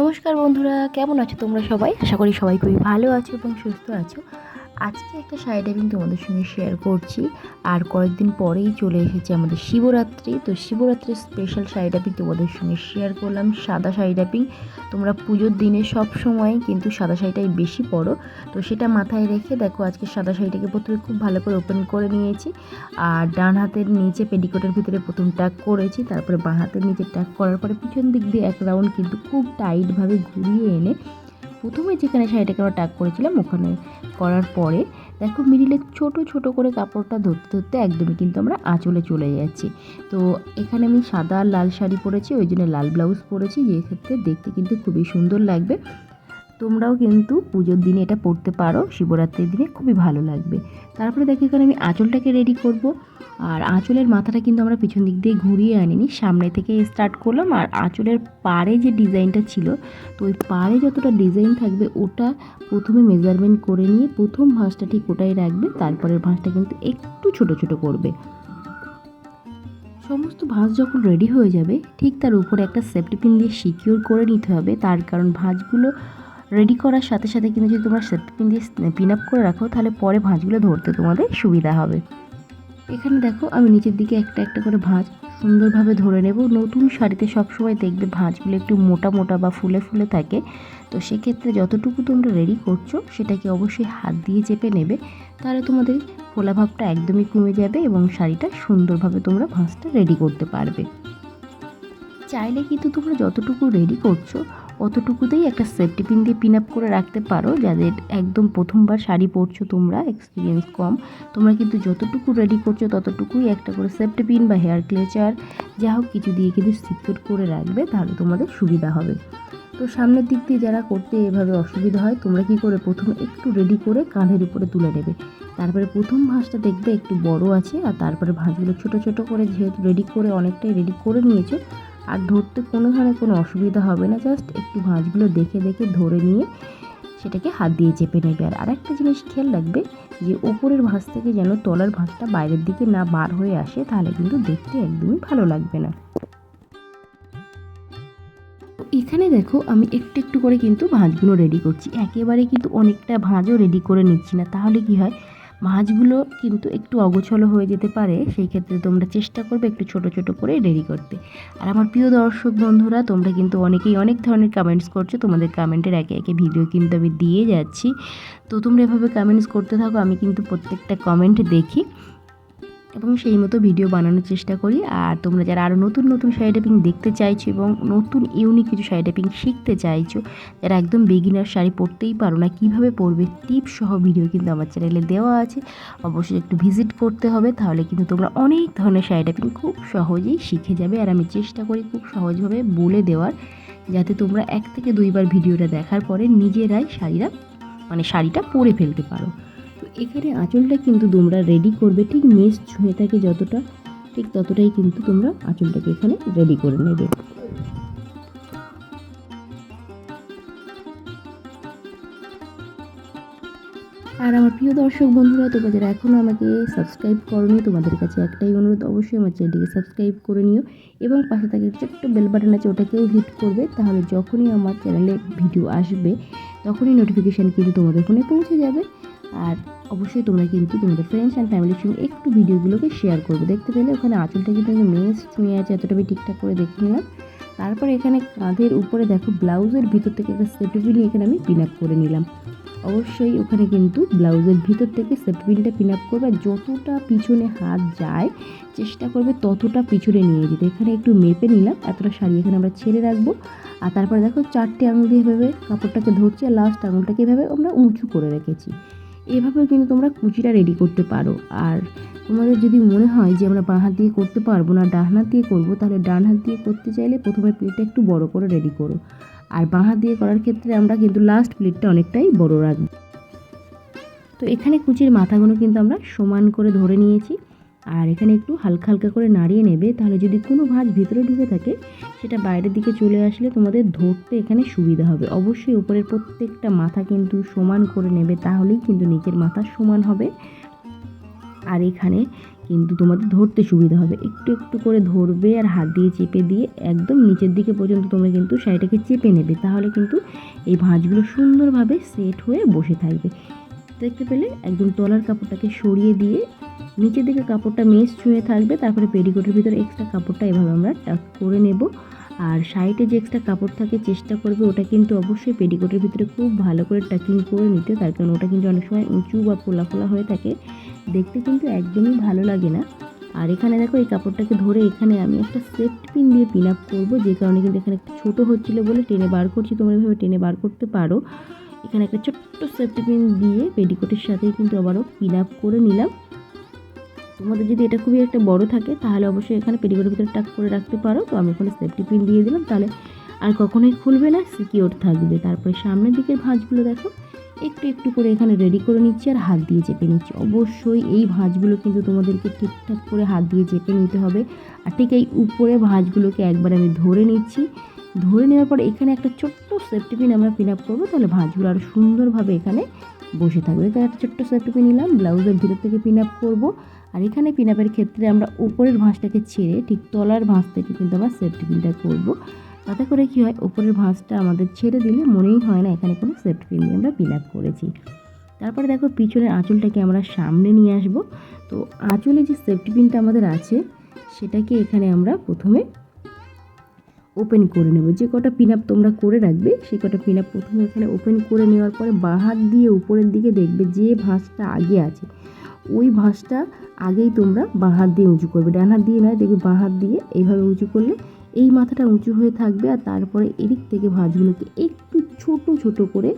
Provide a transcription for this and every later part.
নমস্কার বন্ধুরা, কেমন আছো তোমরা সবাই? আশা করি সবাই খুবই ভালো আছো এবং সুস্থ আছো। আজকে একটা শাড়ি ডাইভিং তোমাদের সঙ্গে শেয়ার করছি। আর কয়েকদিন পরেই চলে এসেছে আমাদের শিবরাত্রি। তো শিবরাত্রির স্পেশাল শাড়ি ডাইভিং তোমাদের সঙ্গে শেয়ার করলাম সাদা শাড়ি ডাইভিং তোমরা পুজোর দিনে সব সময় কিন্তু সাদা শাড়িটাই বেশি পরো। তো সেটা মাথায় রেখে দেখো আজকে সাদা শাড়িটাকে প্রথমে খুব ভালো করে ওপেন করে নিয়েছি। আর ডান হাতের নিচে পেডিকোটের ভিতরে প্রথম ট্যাগ করেছি। তারপরে বাঁ হাতের নিচে ট্যাগ করার পরে পিছন দিক দিয়ে এক রাউন্ড কিন্তু খুব টাইটভাবে ঘুরিয়ে এনে প্রথমে যেখানে শাড়িটাকে আমরা টাক করেছিলাম, ওখানে করার পরে দেখো মিডিলে ছোট ছোট করে কাপড়টা ধরতে ধরতে একদমই কিন্তু আমরা আঁচলে চলে যাচ্ছি। তো এখানে আমি সাদা আর লাল শাড়ি পরেছি, ওই জন্য লাল ব্লাউজ পরেছি, যে ক্ষেত্রে দেখতে কিন্তু খুবই সুন্দর লাগবে। তোমরাও কিন্তু পুজোর দিনে এটা পরতে পারো। শিবরাত্রির দিনে খুবই ভালো লাগবে। তারপরে দেখো এখানে আমি আঁচলটাকে রেডি করব। আর আঁচলের মাথাটা কিন্তু আমরা পিছন দিক দিয়ে ঘুরিয়ে আনিনি। সামনে থেকে স্টার্ট করলাম। আর আঁচলের পাড়ে যে ডিজাইনটা ছিল, তো ওই পাড়ে যতটা ডিজাইন থাকবে, ওটা প্রথমে মেজারমেন্ট করে নিয়ে প্রথম ভাঁজটা ঠিক ওটাই রাখবে। তারপরের ভাঁজটা কিন্তু একটু ছোট ছোট করবে। সমস্ত ভাঁজ যখন রেডি হয়ে যাবে, ঠিক তার উপরে একটা সেফটি পিন দিয়ে সিকিউর করে নিতে হবে। তার কারণ ভাঁজগুলো রেডি করার সাথে সাথে কিন্তু যদি তোমরা সেফটি দিয়ে পিন আপ করে রাখো, তাহলে পরে ভাঁজগুলো ধরতে তোমাদের সুবিধা হবে। এখানে দেখো, আমি নিচের দিকে একটা একটা করে ভাঁজ সুন্দরভাবে ধরে নেব। নতুন শাড়িতে সবসময় দেখবে ভাঁজগুলো একটু মোটা মোটা বা ফুলে ফুলে থাকে। তো সেক্ষেত্রে যতটুকু তোমরা রেডি করছ, সেটাকে অবশ্যই হাত দিয়ে চেপে নেবে। তাহলে তোমাদের ফোলা ভাবটা একদমই কমে যাবে এবং শাড়িটা সুন্দরভাবে তোমরা ভাঁজটা রেডি করতে পারবে। চাইলে কিন্তু তোমরা যতটুকু রেডি করছ অতটুকুতেই একটা সেফটি পিন দিয়ে পিন আপ করে রাখতে পারো, যাদের একদম প্রথমবার শাড়ি পরছো তোমরা এক্সপিরিয়েন্স কম। তোমরা কিন্তু যতটুকু রেডি করছ ততটুকুই একটা করে সেফটি পিন বা হেয়ার ক্লেচার যা হোক কিছু দিয়ে কিন্তু সিকিউর করে রাখবে, তাহলে তোমাদের সুবিধা হবে। তো সামনের দিক দিয়ে যারা করতে এভাবে অসুবিধা হয়, তোমরা কি করে প্রথমে একটু রেডি করে কাঁধের উপরে তুলে নেবে। তারপরে প্রথম ভাঁজটা দেখবে একটু বড় আছে, আর তারপরে ভাঁজগুলো ছোট ছোট করে যেহেতু রেডি করে অনেকটাই রেডি করে নিয়েছো আর ধরতে কোনো ধরনের কোনো অসুবিধা হবে না জাস্ট একটু ভাঁজগুলো দেখে দেখে ধরে নিয়ে সেটাকে হাত দিয়ে চেপে নেবে। আর আরেকটা জিনিস খেয়াল রাখবে যে ওপরের ভাঁজ থেকে যেন তলার ভাঁজটা বাইরের দিকে না বার হয়ে আসে, তাহলে কিন্তু দেখতে একদমই ভালো লাগবে না। এখানে দেখো আমি একটু একটু করে কিন্তু ভাঁজগুলো রেডি করছি। একেবারে কিন্তু অনেকটা ভাঁজও রেডি করে নিচ্ছি না। তাহলে কি হয়? মাছগুলো কিন্তু একটু অগোছলো হয়ে যেতে পারে, সেই ক্ষেত্রে তোমরা চেষ্টা করবে একটু ছোট ছোট করে রেডি করতে। আর আমার প্রিয় দর্শক বন্ধুরা, তোমরা কিন্তু অনেকেই অনেক ধরনের কমেন্টস করছ, তোমাদের কমেন্টের একে একে ভিডিও কিন্তু আমি দিয়ে যাচ্ছি। তো তোমরা এভাবে কমেন্টস করতে থাকো, আমি কিন্তু প্রত্যেকটা কমেন্ট দেখি। এবং সেই মতো ভিডিও বানানোর চেষ্টা করি। আর তোমরা যারা আরও নতুন নতুন শাড়ি টাইপিং দেখতে চাইছো এবং নতুন ইউনিক কিছু শাড়ি টাইপিং শিখতে চাইছো, যারা একদম বেগিনার শাড়ি পরতেই পারো না, কীভাবে পরবে টিপস সহ ভিডিও কিন্তু আমার চ্যানেলে দেওয়া আছে। অবশ্যই একটু ভিজিট করতে হবে, তাহলে কিন্তু তোমরা অনেক ধরনের শাড়ি টাইপিং খুব সহজেই শিখে যাবে। আর আমি চেষ্টা করি খুব সহজভাবে বলে দেওয়ার, যাতে তোমরা এক থেকে দুইবার ভিডিওটা দেখার পরে নিজেরাই শাড়িটা মানে শাড়িটা পরে ফেলতে পারো। এখানে আঁচলটা কিন্তু তোমরা রেডি করবে ঠিক মেস ছুঁয়ে থাকে যতটা, ঠিক ততটাই কিন্তু তোমরা আঁচলটাকে এখানে রেডি করে নেবে। আর আমার প্রিয় দর্শক বন্ধুরা, তোমরা যারা এখনও আমাকে সাবস্ক্রাইব করনি, তোমাদের কাছে একটাই অনুরোধ, অবশ্যই আমার চ্যানেলটিকে সাবস্ক্রাইব করে নিও এবং পাশে থাকে ছোট্ট বেল বাটন আছে, ওটাকেও হিট করবে, তাহলে যখনই আমার চ্যানেলে ভিডিও আসবে তখনই নোটিফিকেশান কিন্তু তোমাদের ফোনে পৌঁছে যাবে। আর অবশ্যই তোমরা কিন্তু তোমাদের ফ্রেন্ডস অ্যান্ড ফ্যামিলির সঙ্গে একটু ভিডিওগুলোকে শেয়ার করবে। দেখতে পেলে ওখানে আঁচলটা কিন্তু মেয়ে ছুঁয়ে আছে, এতটা আমি ঠিকঠাক করে দেখে নিলাম তারপরে এখানে কাঁধের উপরে দেখো ব্লাউজের ভিতর থেকে একটা সেফটি এখানে আমি পিন আপ করে নিলাম। অবশ্যই ওখানে কিন্তু ব্লাউজের ভিতর থেকে সেফটিপিনটা পিন আপ করবে যতটা পিছনে হাত যায়, চেষ্টা করবে ততটা পিছনে নিয়ে যেতে। এখানে একটু মেপে নিলাম, এতটা শাড়ি এখানে আমরা ছেড়ে রাখব। আর তারপরে দেখো চারটে আঙুল দিয়ে এভাবে কাপড়টাকে ধরছি আর লাস্ট আঙুলটাকে এভাবে আমরা উঁচু করে রেখেছি। এভাবেও কিন্তু তোমরা কুচিটা রেডি করতে পারো। আর তোমাদের যদি মনে হয় যে আমরা বাঁ হাত দিয়ে করতে পারব না, ডান হাত দিয়ে করব, তাহলে ডান হাত দিয়ে করতে চাইলে প্রথমে প্লেটটা একটু বড় করে রেডি করো। আর বাঁ হাত দিয়ে করার ক্ষেত্রে আমরা কিন্তু লাস্ট প্লেটটা অনেকটাই বড় রাখব। তো এখানে কুচির মাথাগুলো কিন্তু আমরা সমান করে ধরে নিয়েছি। আর এখানে একটু হালকা হালকা করে নাড়িয়ে নেবে, তাহলে যদি কোনো ভাঁজ ভিতরে ঢুকে থাকে, সেটা বাইরের দিকে চলে আসলে তোমাদের ধরতে এখানে সুবিধা হবে। অবশ্যই উপরের প্রত্যেকটা মাথা কিন্তু সমান করে নেবে, তাহলেই কিন্তু নিচের মাথা সমান হবে। আর এখানে কিন্তু তোমাদের ধরতে সুবিধা হবে। একটু একটু করে ধরবে আর হাত দিয়ে চেপে দিয়ে একদম নিচের দিকে পর্যন্ত তোমরা কিন্তু শাড়িটাকে চেপে নেবে, তাহলে কিন্তু এই ভাঁজগুলো সুন্দরভাবে সেট হয়ে বসে থাকবে। দেখতে পেলে একদম তলার কাপড়টাকে সরিয়ে দিয়ে নিচের দিকে কাপড়টা মেস ছুঁয়ে থাকবে, তারপরে পেডিকোটের ভিতরে এক্সট্রা কাপড়টা এভাবে আমরা টাক করে নেব। আর সাইডে যে এক্সট্রা কাপড় থাকে, চেষ্টা করবে ওটা কিন্তু অবশ্যই পেডিকোটের ভিতরে খুব ভালো করে টাকিং করে নিতে, তার কারণ ওটা কিন্তু অনেক সময় উঁচু বা ফোলা ফোলা হয়ে থাকে। দেখতে কিন্তু একদমই ভালো লাগে না। আর এখানে দেখো এই কাপড়টাকে ধরে এখানে আমি একটা সেফটি পিন দিয়ে পিন আপ করব, যে কারণে কিন্তু এখানে একটু ছোটো হচ্ছিল বলে টেনে বার করছি, তোমরা এভাবে টেনে বার করতে পারো। এখানে একটা ছোট্ট সেফটি পিন দিয়ে পেডিকোটের সাথেই কিন্তু আবারও পিন আপ করে নিলাম। তোমাদের যদি এটা খুবই একটা বড় থাকে, তাহলে অবশ্যই এখানে পেটিকোটের ভিতরে টাক করে রাখতে পারো। তো আমি ওখানে সেফটি পিন দিয়ে দিলাম। তাহলে আর কখনোই খুলবে না সিকিওর থাকবে। তারপরে সামনের দিকের ভাঁজগুলো দেখো। একটু একটু করে এখানে রেডি করে নিচ্ছি আর হাত দিয়ে চেপে নিচ্ছি। অবশ্যই এই ভাঁজগুলো কিন্তু তোমাদেরকে ঠিকঠাক করে হাত দিয়ে চেপে নিতে হবে। আর ঠিক এই উপরে ভাঁজগুলোকে একবার আমি ধরে নিচ্ছি। ধরে নেওয়ার পর এখানে একটা ছোট্ট সেফটি পিন আমরা পিন আপ করব, তাহলে ভাঁজগুলো আরও সুন্দরভাবে এখানে বসে থাকবে। এখানে একটা ছোট্ট সেফটি পিন নিলাম, ব্লাউজের ভিতর থেকে পিন আপ করব। আর এখানে পিন আপের ক্ষেত্রে আমরা উপরের ভাঁজটাকে ছেড়ে ঠিক তলার ভাঁজ থেকে কিন্তু আমরা সেফটি পিনটা করব। তাতে করে কী হয়? উপরের ভাঁজটা আমাদের ছেড়ে দিলে মনেই হয় না এখানে কোনো সেফটি পিন দিয়ে আমরা পিন আপ করেছি। তারপরে দেখো পিছনের আঁচলটাকে আমরা সামনে নিয়ে আসব। তো আঁচলে যে সেফটি পিনটা আমাদের আছে, সেটাকে এখানে আমরা প্রথমে ওপেন করে নেব। যে কটা পিন আপ তোমরা করে রাখবে, সেই কটা পিন আপ প্রথমে এখানে ওপেন করে নেওয়ার পরে বাঁ হাত দিয়ে উপরের দিকে দেখবে যে ভাঁজটা আগে আছে। ওই ভাঁজটা আগেই তোমরা বাঁ হাত দিয়ে উঁচু করবে। ডান হাত দিয়ে নয়, দেখবে বাঁ হাত দিয়ে এইভাবে উঁচু করলে এই মাথাটা উঁচু হয়ে থাকবে আর তারপরে এদিক থেকে ভাঁজগুলোকে একটু ছোট ছোট করে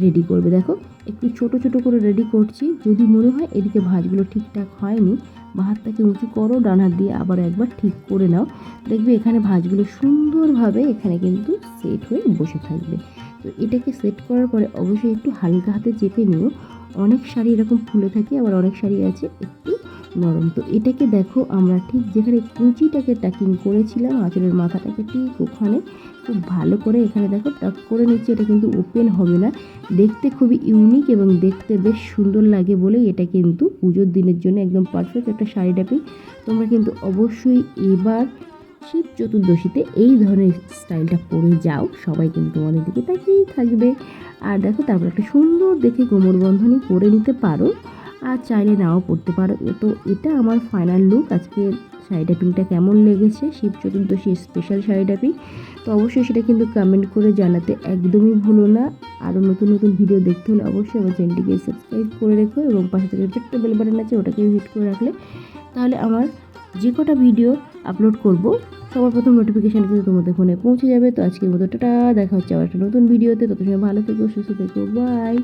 রেডি করবে। দেখো, একটু ছোট ছোট করে রেডি করছি। যদি মনে হয় এদিকে ভাঁজগুলো ঠিকঠাক হয়নি, বা হাতটাকে উঁচু করো, ডান হাত দিয়ে আবার একবার ঠিক করে নাও। দেখবে এখানে ভাঁজগুলো সুন্দরভাবে এখানে কিন্তু সেট হয়ে বসে থাকবে। তো এটাকে সেট করার পরে অবশ্যই একটু হালকা হাতে চেপে নিও। অনেক শাড়ি এরকম ফুলে থাকে, আবার অনেক শাড়ি আছে একটু নরম। তো এটাকে দেখো, আমরা ঠিক যেখানে কুচিটাকে টাকিং করেছিলাম, আঁচলের মাথাটাকে ঠিক ওখানে খুব ভালো করে এখানে দেখো টাক করে নিচ্ছি, এটা কিন্তু ওপেন হবে না। দেখতে খুবই ইউনিক এবং দেখতে বেশ সুন্দর লাগে বলেই এটা কিন্তু পুজোর দিনের জন্য একদম পারফেক্ট একটা শাড়ি তোমরা কিন্তু অবশ্যই এবার শিব চতুর্দশীতে এই ধরনের স্টাইলটা পরে যাও। সবাই কিন্তু তোমাদের দিকে তাকিয়েই থাকবে। আর দেখো, তারপর একটা সুন্দর দেখে কোমর বন্ধনী পরে নিতে পারো। আর চাইলে নাও পড়তে পারো। তো এটা আমার ফাইনাল লুক আজকে শাড়ি ট্যাপিংটা কেমন লেগেছে? শিব চতুর্দশী স্পেশাল শাড়ি ট্যাপিং তো অবশ্যই সেটা কিন্তু কমেন্ট করে জানাতে একদমই ভুলো না। আরও নতুন নতুন ভিডিও দেখতে হলে অবশ্যই আমার চ্যানেলটিকে সাবস্ক্রাইব করে রেখো এবং পাশে থেকে ছোট্ট বেল বাটন আছে ওটাকে হিট করে রাখলে তাহলে আমার যে কটা ভিডিও আপলোড করব সবার প্রথম নোটিফিকেশান কিন্তু তোমাদের ফোনে পৌঁছে যাবে। তো আজকের মতো টাটা, দেখা হচ্ছে আবার একটা নতুন ভিডিওতে তত সময় ভালো থেকো, সুস্থ থেকো বাই